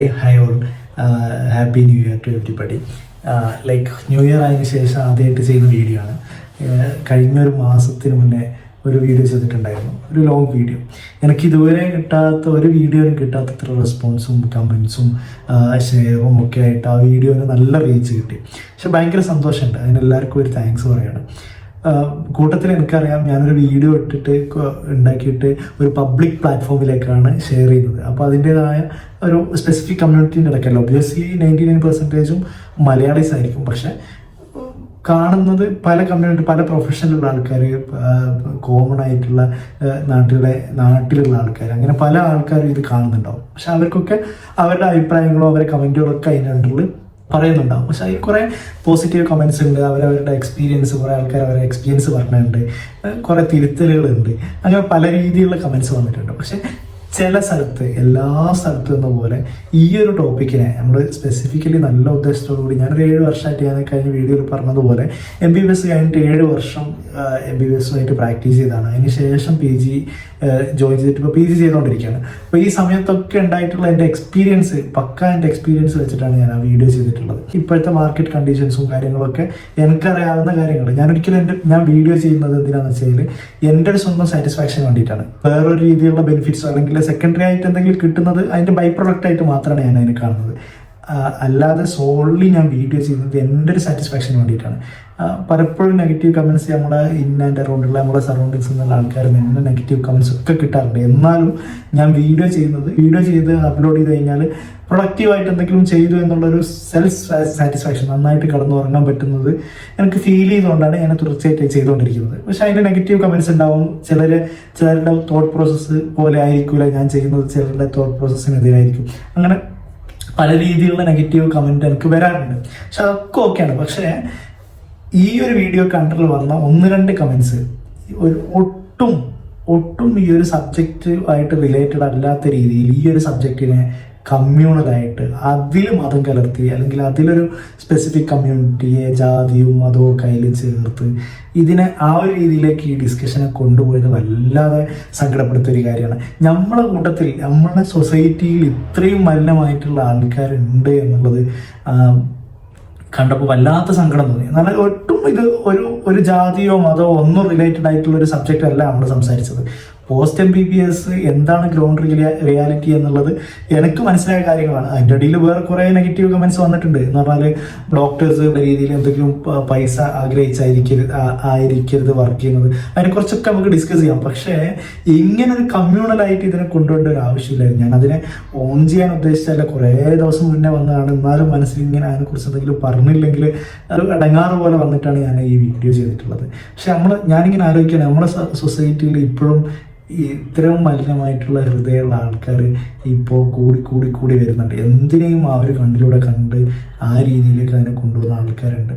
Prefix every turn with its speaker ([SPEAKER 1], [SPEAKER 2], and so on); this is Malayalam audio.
[SPEAKER 1] Hi all happy new year to everybody like new year ആയതിനു ശേഷം ആദ്യമായിട്ട് ചെയ്യുന്ന വീഡിയോ ആണ്. Uh, കഴിഞ്ഞ ഒരു മാസത്തിന് മുന്നേ ഒരു വീഡിയോ ചെയ്തിട്ടുണ്ടായിരുന്നു. ഒരു ലോങ് വീഡിയോ എനിക്ക് ഇതുവരെ കിട്ടാത്ത ഒരു വീഡിയോയിലും കിട്ടാത്തത്ര റെസ്പോൺസും കമൻസും ഷെയറും ഒക്കെ ആയിട്ട് ആ വീഡിയോന് നല്ല റീച്ച് കിട്ടി. പക്ഷെ ഭയങ്കര സന്തോഷമുണ്ട്. അതിന് എല്ലാവർക്കും ഒരു താങ്ക്സ് പറയണം. കൂട്ടത്തിൽ എനിക്കറിയാം ഞാനൊരു വീഡിയോ ഇട്ടിട്ട് ഉണ്ടാക്കിയിട്ട് ഒരു പബ്ലിക് പ്ലാറ്റ്ഫോമിലേക്കാണ് ഷെയർ ചെയ്യുന്നത് അപ്പോൾ അതിന്റേതായ ഒരു സ്പെസിഫിക് കമ്മ്യൂണിറ്റിന്റെ ഇടയ്ക്കല്ല. ഒബ്വിയസ്ലി നയന്റി നയൻ പെർസെന്റേജും മലയാളീസ് ആയിരിക്കും. പക്ഷേ കാണുന്നത് പല കമ്മ്യൂണിറ്റി പല പ്രൊഫഷനിലുള്ള ആൾക്കാർ കോമൺ ആയിട്ടുള്ള നാട്ടിലെ നാട്ടിലുള്ള ആൾക്കാർ അങ്ങനെ പല ആൾക്കാരും ഇത് കാണുന്നുണ്ടാവും. പക്ഷെ അവർക്കൊക്കെ അവരുടെ അഭിപ്രായങ്ങളോ അവരുടെ കമന്റുകളൊക്കെ അതിനുള്ളിൽ പറയുന്നുണ്ടാവും. പക്ഷെ അതിൽ കുറേ പോസിറ്റീവ് കമൻസ് ഉണ്ട്. അവരവരുടെ എക്സ്പീരിയൻസ് കുറേ ആൾക്കാർ അവരുടെ എക്സ്പീരിയൻസ് പറഞ്ഞിട്ടുണ്ട്. കുറെ തിരുത്തലുകളുണ്ട്. അങ്ങനെ പല രീതിയിലുള്ള കമൻസ് വന്നിട്ടുണ്ട്. പക്ഷെ ചില സ്ഥലത്ത് എല്ലാ സ്ഥലത്തും എന്ന പോലെ ഈ ഒരു ടോപ്പിക്കിനെ നമ്മൾ സ്പെസിഫിക്കലി നല്ല ഉദ്ദേശത്തോടു കൂടി ഞാനൊരു ഏഴ് വർഷമായിട്ട് ഞാൻ കഴിഞ്ഞ വീഡിയോയിൽ പറഞ്ഞതുപോലെ എം ബി ബി എസ് കഴിഞ്ഞിട്ട് ഏഴ് വർഷം എം ബി ബി എസുമായിട്ട് പ്രാക്ടീസ് ചെയ്താണ് അതിന് ശേഷം പി ജി ജോയിൻ ചെയ്തിട്ട് ഇപ്പോൾ പി ജി ചെയ്തുകൊണ്ടിരിക്കുകയാണ്. അപ്പോൾ ഈ സമയത്തൊക്കെ ഉണ്ടായിട്ടുള്ള എന്റെ എക്സ്പീരിയൻസ് പക്ക എന്റെ എക്സ്പീരിയൻസ് വെച്ചിട്ടാണ് ഞാൻ ആ വീഡിയോ ചെയ്തിട്ടുള്ളത്. ഇപ്പോഴത്തെ മാർക്കറ്റ് കണ്ടീഷൻസും കാര്യങ്ങളൊക്കെ എനിക്കറിയാവുന്ന കാര്യങ്ങൾ ഞാൻ ഒരിക്കലും എന്റെ ഞാൻ വീഡിയോ ചെയ്യുന്നത് എന്തിനാണെന്ന് വെച്ചാൽ എന്റെ ഒരു സ്വന്തം സാറ്റിസ്ഫാക്ഷൻ വേണ്ടിയിട്ടാണ്. വേറൊരു രീതിയിലുള്ള ബെനിഫിറ്റ്സോ അല്ലെങ്കിൽ സെക്കൻഡറി ആയിട്ട് എന്തെങ്കിലും കിട്ടുന്നത് അതിന്റെ ബൈ പ്രൊഡക്റ്റ് ആയിട്ട് മാത്രമാണ് ഞാൻ അതിനെ കാണുന്നത്. അല്ലാതെ സോൾലി ഞാൻ വീഡിയോ ചെയ്യുന്നത് എന്റെ ഒരു സാറ്റിസ്ഫാക്ഷന് വേണ്ടിയിട്ടാണ്. പലപ്പോഴും നെഗറ്റീവ് കമൻസ് നമ്മുടെ ഇൻ ആൻഡ് അറൗണ്ടുള്ള നമ്മുടെ സറൗണ്ടിങ്സ് എന്നുള്ള ആൾക്കാർ നിന്ന് നെഗറ്റീവ് കമൻസ് ഒക്കെ കിട്ടാറുണ്ട്. എന്നാലും ഞാൻ വീഡിയോ ചെയ്യുന്നത് വീഡിയോ ചെയ്ത് അപ്ലോഡ് ചെയ്ത് കഴിഞ്ഞാൽ പ്രൊഡക്റ്റീവായിട്ട് എന്തെങ്കിലും ചെയ്തു എന്നുള്ളൊരു സെൽഫ് സാറ്റിസ്ഫാക്ഷൻ നന്നായിട്ട് കടന്നു ഉറങ്ങാൻ പറ്റുന്നത് എനിക്ക് ഫീൽ ചെയ്തുകൊണ്ടാണ് ഞാൻ തുടർച്ചയായിട്ട് ചെയ്തുകൊണ്ടിരിക്കുന്നത്. പക്ഷെ അതിന്റെ നെഗറ്റീവ് കമൻസ് ഉണ്ടാവും. ചിലർ ചിലരുടെ തോട്ട് പ്രോസസ്സ് പോലെ ആയിരിക്കില്ല ഞാൻ ചെയ്യുന്നത്. ചിലരുടെ തോട്ട് പ്രോസസ്സിനെതിരായിരിക്കും അങ്ങനെ പല രീതിയിലുള്ള നെഗറ്റീവ് കമന്റ് എനിക്ക് വരാറുണ്ട്. പക്ഷെ അതൊക്കെ ഓക്കെയാണ്. പക്ഷേ ഈ ഒരു വീഡിയോ കണ്ടിൽ വന്ന ഒന്ന് രണ്ട് കമൻസ് ഒരു ഒട്ടും ഒട്ടും ഈ ഒരു സബ്ജക്റ്റ് ആയിട്ട് റിലേറ്റഡ് അല്ലാത്ത രീതിയിൽ ഈ ഒരു സബ്ജക്റ്റിനെ കമ്മ്യൂണലായിട്ട് അതിൽ മതം കലർത്തി അല്ലെങ്കിൽ അതിലൊരു സ്പെസിഫിക് കമ്മ്യൂണിറ്റിയെ ജാതിയും മതവും കയ്യിൽ ചേർത്ത് ഇതിനെ ആ ഒരു രീതിയിലേക്ക് ഈ ഡിസ്കഷനെ കൊണ്ടുപോയത് വല്ലാതെ സങ്കടപ്പെടുത്തിയ ഒരു കാര്യമാണ്. നമ്മളെ കൂട്ടത്തിൽ നമ്മുടെ സൊസൈറ്റിയിൽ ഇത്രയും മലിനമായിട്ടുള്ള ആൾക്കാരുണ്ട് എന്നുള്ളത് കണ്ടപ്പോൾ വല്ലാത്ത സങ്കടം തോന്നി. എന്നാൽ ഒട്ടും ഇത് ഒരു ഒരു ജാതിയോ മതമോ ഒന്നും റിലേറ്റഡ് ആയിട്ടുള്ള ഒരു സബ്ജക്റ്റ് അല്ല നമ്മൾ സംസാരിച്ചത്. Post M B B S എന്താണ് ഗ്രൗണ്ട് റിയാലിറ്റി എന്നുള്ളത് എനിക്ക് മനസ്സിലായ കാര്യങ്ങളാണ്. അതിന്റെ ഇടയിൽ വേറെ കുറേ നെഗറ്റീവ് കമൻസ് വന്നിട്ടുണ്ട്. എന്ന് പറഞ്ഞാൽ ഡോക്ടേഴ്സ് രീതിയിൽ എന്തെങ്കിലും പൈസ ആഗ്രഹിച്ചായിരിക്കരുത് ആയിരിക്കരുത് വർക്ക് ചെയ്യുന്നത്. അതിനെക്കുറിച്ചൊക്കെ നമുക്ക് ഡിസ്കസ് ചെയ്യാം. പക്ഷേ ഇങ്ങനെ ഒരു കമ്മ്യൂണലായിട്ട് ഇതിനെ കൊണ്ടുപോകേണ്ട ഒരു ആവശ്യമില്ലായിരുന്നു. ഞാൻ അതിനെ ഓൺ ചെയ്യാൻ ഉദ്ദേശിച്ചല്ല കുറേ ദിവസം മുന്നേ വന്നതാണ്. എന്നാലും മനസ്സിൽ ഇങ്ങനെ അതിനെക്കുറിച്ച് എന്തെങ്കിലും പറഞ്ഞില്ലെങ്കിൽ അത് അടങ്ങാറ് പോലെ വന്നിട്ടാണ് ഞാൻ ഈ വീഡിയോ ചെയ്തിട്ടുള്ളത്. പക്ഷെ നമ്മൾ ഞാനിങ്ങനെ ആലോചിക്കുകയാണ്. നമ്മുടെ സൊസൈറ്റിയിൽ ഇപ്പോഴും ഇത്രയും മലിനമായിട്ടുള്ള ഹൃദയമുള്ള ആൾക്കാർ ഇപ്പോൾ കൂടി കൂടി കൂടി വരുന്നുണ്ട്. എന്തിനേയും ഒരു കണ്ണിലൂടെ കണ്ട് ആ രീതിയിലേക്ക് അതിനെ കൊണ്ടുപോകുന്ന ആൾക്കാരുണ്ട്.